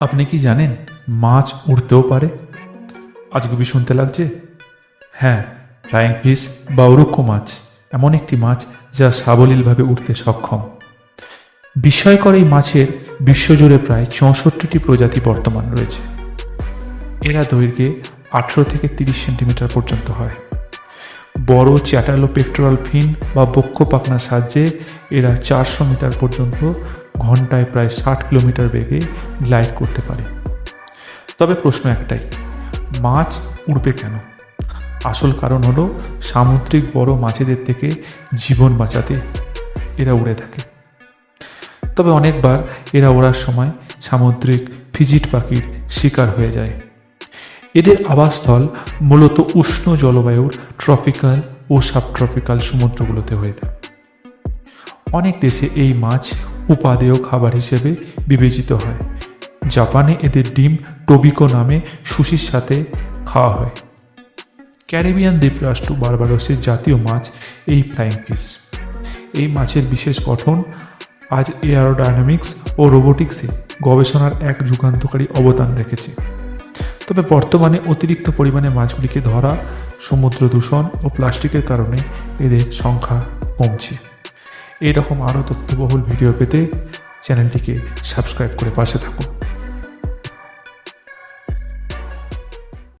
আপনি কি জানেন মাছ উড়তেও পারে? আজ আজগুবি শুনতে লাগছে। হ্যাঁ ফ্লাইং ফিশ বা উরুক্ষ মাছ এমন একটি মাছ যা সাবলীলভাবে উঠতে সক্ষম। বিস্ময়কর এই মাছের বিশ্বজুড়ে প্রায় চৌষট্টিটি প্রজাতি বর্তমান রয়েছে। এরা দৈর্ঘ্যে আঠেরো থেকে তিরিশ সেন্টিমিটার পর্যন্ত হয়। বড় চ্যাটালো পেট্রোল ফিন বা বক্ষ পাখনার সাহায্যে এরা চারশো মিটার পর্যন্ত ঘন্টায় প্রায় ষাট কিলোমিটার বেগে গ্লাইড করতে পারে। তবে প্রশ্ন একটাই, মাছ উড়বে কেন? আসল কারণ হলো সামুদ্রিক বড় মাছেদের থেকে জীবন বাঁচাতে এরা উড়ে থাকে। তবে অনেকবার এরা ওড়ার সময় সামুদ্রিক ফিজিট পাখির শিকার হয়ে যায়। এদের আবাসস্থল মূলত উষ্ণ জলবায়ুর ট্রপিক্যাল ও সাবট্রপিক্যাল সমুদ্রগুলোতে হয়ে থাকে। অনেক দেশে এই মাছ উপাদেয় খাবার হিসেবে বিবেচিত হয়। জাপানে এদের ডিম টোবিকো নামে সুশির সাথে খাওয়া হয়। ক্যারিবিয়ান দ্বীপরাষ্ট্র বারবারসের জাতীয় মাছ এই ফ্লাইং ফিশ। এই মাছের বিশেষ গঠন আজ এয়ারোডাইনামিক্স ও রোবোটিক্সে গবেষণার এক যুগান্তকারী অবদান রেখেছে। তবে বর্তমানে অতিরিক্ত পরিমাণে মাছগুলিকে ধরা, সমুদ্র দূষণ ও প্লাস্টিকের কারণে এদের সংখ্যা কমছে। এরকম আরও তথ্যবহুল ভিডিও পেতে চ্যানেলটিকে সাবস্ক্রাইব করে পাশে থাকুন।